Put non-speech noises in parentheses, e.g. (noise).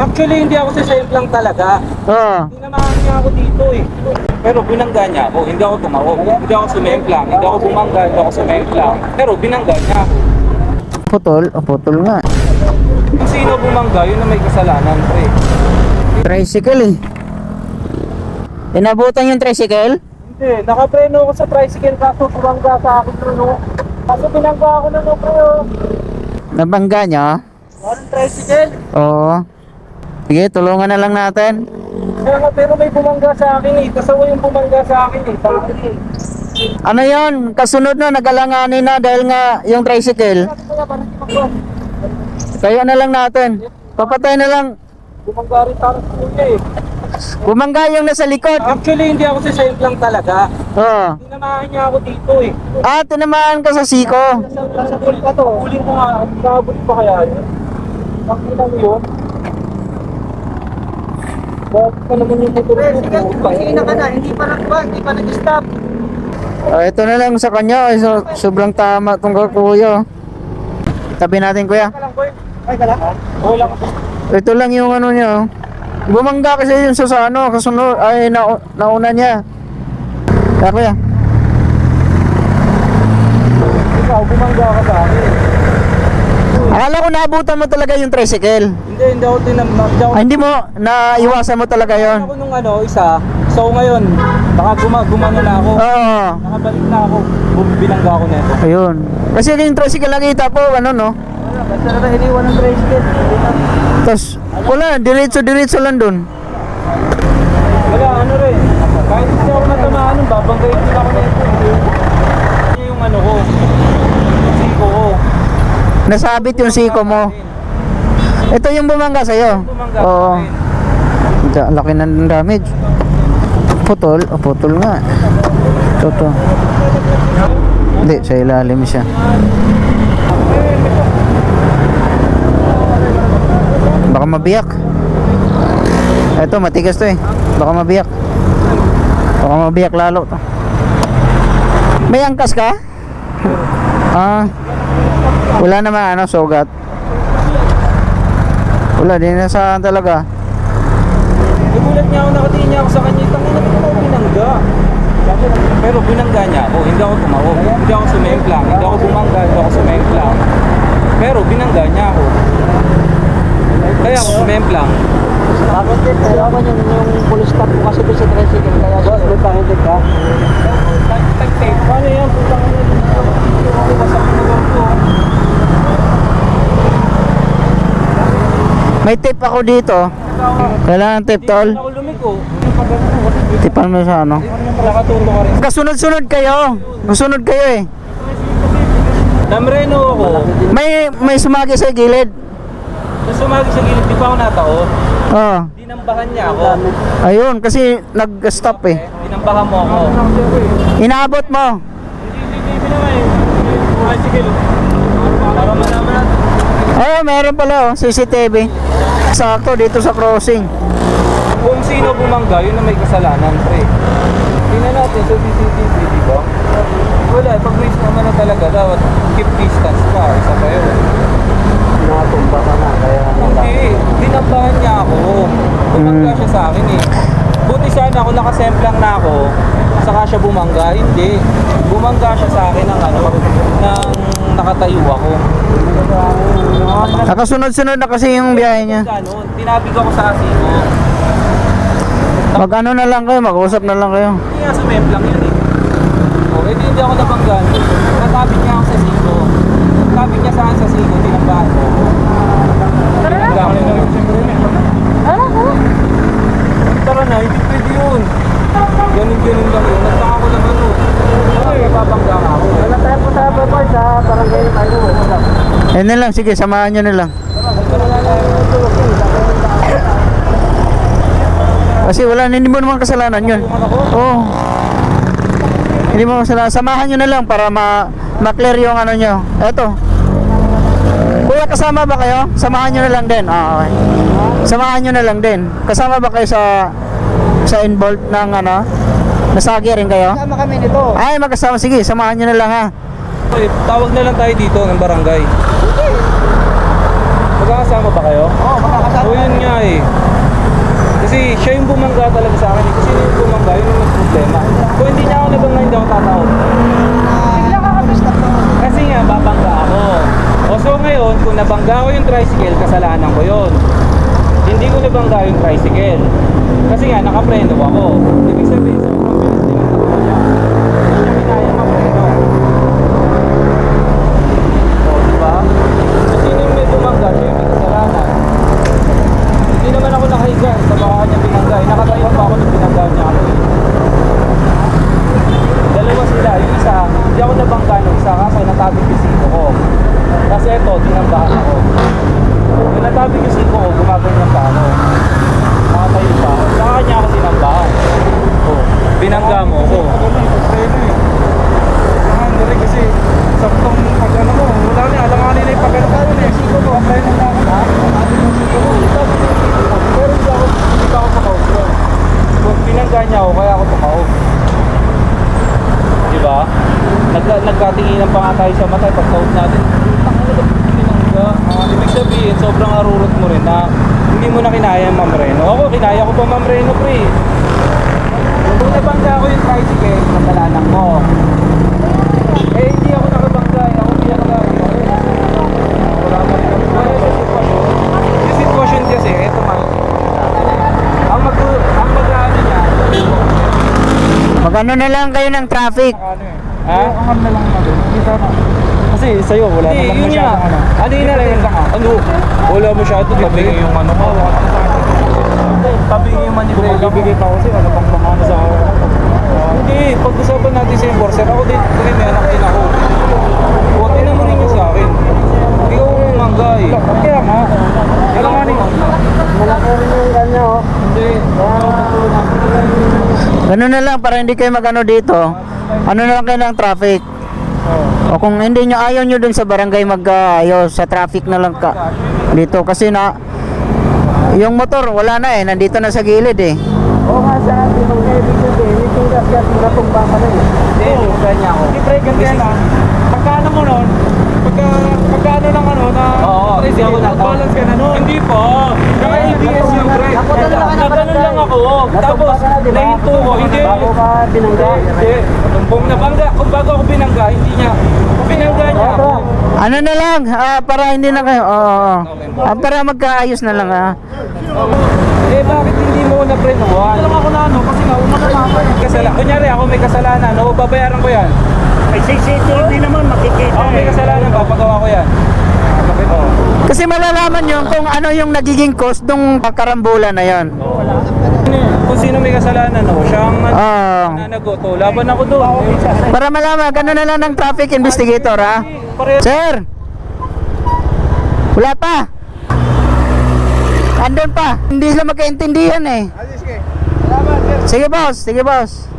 Actually, hindi ako sa safe lang talaga. Oo. Tinamahan niya ako dito eh. Pero binangga niya ako, hindi ako tumawag. Hindi ako sumemplang, hindi ako bumangga, hindi ako sumemplang. Pero binangga niya ako. Putol. O, putol nga. Kung sino bumangga, yun na may kasalanan, pre. Tricycle eh. Inabutan yung tricycle? Hindi, nakapreno ako sa tricycle kaso bumangga sa akin no. Kaso binangga ako na no, pre. oh. Nabangga niya? Anong tricycle? Oo. Sige, tulungan na lang natin. Kaya nga, pero may bumangga sa akin eh. Kasawa yung bumangga sa akin eh. Sa akin eh. Ano yon? Kasunod na, nagalanganin na dahil nga yung tricycle. Kaya na lang natin. Papatay na lang. Bumangga rin parang kuya eh. Bumangga yung nasa likod. Actually, hindi ako sa safe lang talaga. Oo. Tinamahan niya ako dito eh. Ah, tinamaan ka sa siko. Nasa, pool pa to. Pulin ko nga. Nakabuli pa kaya yun? Pakita mo yun. Bakit pa naman yung motor mo? Sige na ka na. Hindi pa nag Hindi pa nag-stop. Ah, ito na lang sa kanya. Ay, so, sobrang tama tong kuya. Tabi natin kuya. Ka lang, boy. Ay, ka lang? Oo lang. Ito lang yung ano niya. Bumangga kasi yun sa, sa ano, kasunod, ay na, nauna niya. Kaya kuya. Ikaw, bumangga ka sa akin. Akala ko naabutan mo talaga yung tricycle. Hindi, hindi ako tinamag. Hindi ako Ay, hindi mo, naiwasan mo talaga yon. ako nung ano, isa. So ngayon, baka guma gumano na ako. Oo. Nakabalik na ako. Bumbilangga ako nito. Ayun. Kasi yung tricycle nakita ko, ano no? Wala, basta na iniwan ng tricycle. Tapos, wala, diretso-diretso lang dun. Wala, ano rin. Kahit hindi ako natamaan nun, babanggayin din ako nito. Yun yung ano ko. Yung siko ko. Nasabit yung siko mo. Ito yung bumangga sa'yo. Oo. ang laki ng damage. Putol, oh, putol nga. Ito, to. Hindi, sa ilalim siya. Baka mabiyak. Ito, matigas to eh. Baka mabiyak. Baka mabiyak lalo to. May angkas ka? (laughs) Ah. Wala naman ano, sugat. Wala, di na saan talaga. Nagulat niya ako, nakatingin niya ako sa kanya. Tangin na ako binangga. Pero binangga niya ako, hindi ako tumawag. Hindi ako sumemplang, hindi ako bumangga, hindi ako sumemplang. Pero binangga niya ako. Kaya ako sumemplang. Bakit din? Kaya ba yung, yung police stop ko kasi doon sa tricycle kaya boss, may pahindig ka? Tag-tape. Paano yan? Putang ina din ako. Ako basak yung motor ko. May tape ako dito. Kailangan tape tol. Tipan mo sa ano. Kasunod-sunod kayo. Kasunod kayo eh. Namreno ako. May may sumagi sa gilid. Nung sumagi sa gilid, di pa ako natao. Oh. Dinambahan niya ako. Ayun kasi nag-stop eh. Dinambahan mo ako. Inaabot mo. CCTV naman eh. Bicycle. Para malaman natin. Meron pala oh, CCTV. Sakto dito sa crossing. Kung sino bumangga, yun na may kasalanan, pre. Tingnan natin sa CCTV, di ba? Wala, pag race naman na talaga, dapat keep distance ka. Isa pa yun. Natumba ka na, kaya Hindi, dinambahan niya ako. Bumangga Mm. siya sa akin eh. Buti sana ako nakasemplang na ako, saka siya bumangga. Hindi. Bumangga siya sa akin ng ano, ng nakatayo ako. Nakasunod-sunod na kasi yung biyahe niya. Ganun, tinabig ako sa asiko. Mag ano na lang kayo, mag-usap na lang kayo. Hindi nga sumemplang yun eh. O, edi hindi ako nabanggan. Natabig niya ako sa siko. Natabig niya saan sa siko, tinambahan ko. Tara na! Tara na, hindi pwede yun. Ganun-ganun lang yun. Nagtaka ko lang ano. Bakit napapangga ka ako? Wala tayo po sa Bapay, sa barangay na tayo. Eh na lang, sige, samahan nyo na lang. Kasi wala, hindi mo naman kasalanan yun. Oo. Hindi mo kasalanan. Samahan nyo na lang para ma ma-clear yung ano nyo. Eto. Kuya, kasama ba kayo? Samahan nyo na lang din. Ah, okay. Samahan nyo na lang din. Kasama ba kayo sa sa involved ng ano? Nasagi rin kayo? Kasama kami nito. Ay, magkasama. Sige, samahan nyo na lang ha. Okay, tawag na lang tayo dito ng barangay. Magkakasama ba kayo? Oo, oh, makakasama Oo, yun nga eh. Kasi siya yung bumangga talaga sa akin. eh. Kasi yung bumangga, yun yung problema. Kung hindi niya ako nabangga, hindi ako tatawag. Bigla ka. Kasi nga, babangga ako. O so ngayon, kung nabangga ko yung tricycle, kasalanan ko yun. Hindi ko nabangga yung tricycle. Kasi nga, nakapreno ako. Ibig sabihin, sa mabilis din ang takbo niya. Hindi niya kinaya mapreno. O, di ba? So, sino yung may bumangga? Siya yung may kasalanan. Hindi naman ako nakahiga sa baka niya binangga. Eh, Nakatayo pa ako nung binangga niya ako. eh. Dalawa sila. Yung isa, hindi ako nabangga nung isa kaso natabig yung siko ko. Kasi ito, tinambahan ako. Yung natabig yung siko ko, gumaganyan pa ako. Nakatayo pa ako. Sa kanya ako tinambahan. Oh, binangga mo ako. Hindi kasi saktong pag ano mo, wala na, alam nga nila yung pag ano ka yun eh. Siko mo, apply na ako. Ha? Siko ko, natabig yung siko ko. Pero hindi ako, hindi pa ako tumaog doon. Kung binangga niya ako, kaya ako tumaog. Di ba? Nag nagkatinginan pa nga tayo sa mata pag taog natin. Binangga? Ah, ibig sabihin, sobrang arurot mo rin na hindi mo na kinaya yung mamreno. Ako, kinaya ko pa mamreno, pre. Kung nabangga ko yung tricycle, kasalanan ko. Eh, hindi ako nakabangga. eh. Ako hindi ako nakabangga. Wala mo rin ako. Kaya sa sitwasyon, yung sitwasyon kasi, eto man. Ang mag ang mag-ano niya, Magano na lang kayo ng traffic. Ano eh. Ha? Ang ano na lang natin. Hindi sana. Kasi sa'yo, wala Hindi, naman yun nga. masyadong ano. Ano yun natin? Ano? Wala masyado. Tabi yung ano mo. Tabi yung manibela mo. Bibigay pa ako sa'yo, ano pang mga ano sa Hindi, pag-usapan natin sa enforcer, ako din, kasi may anak din ako. Huwag din mo rin yun sa akin. Hindi ko umangga eh. Kaya nga. Kaya nga ni. Malaki rin yung kanya oh. Hindi. Ganun na lang para hindi kayo magano dito. Ano na lang kayo ng traffic. O kung hindi nyo ayaw nyo dun sa barangay mag-ayos sa traffic na lang ka dito kasi na yung motor wala na eh nandito na sa gilid eh. Oo nga sa atin, mga ibig sabihin, yung tingkas ka, natumba ka na eh. Hindi, niya ako. Hindi pre, ganti yan ah. Pagkano mo nun, pagka, pagkano ng ano na Oo, hindi ako tricycle, natawag. balance ka na nun. Hindi po. Naka ABS yung pre. Nagano lang ako. Tapos, nahinto ko. Hindi. Bago ka binangga. Hindi. Kung nabangga, kung bago ako binangga, hindi niya. Kung binangga niya ako. Ano na lang ah, para hindi na kayo. Oo. Ah, para magkaayos na lang ah. Eh, bakit hindi mo na prenuhan? Alam ako na ano, kasi nga ako eh. Kasala, kunyari ako may kasalanan, o babayaran ko yan. May CCTV naman, makikita Ako may kasalanan, papagawa ko yan. Oo. Kasi malalaman nyo kung ano yung nagiging cost ng karambulan na yon. Kung sino may kasalanan, o siya ang Oo. nanagot, o laban ako doon. Para malaman, gano'n na lang ng traffic investigator ha. Sir! Wala pa! Andun pa! Hindi sila magkaintindihan eh. Sige. Salamat, sir. Sige boss, sige boss.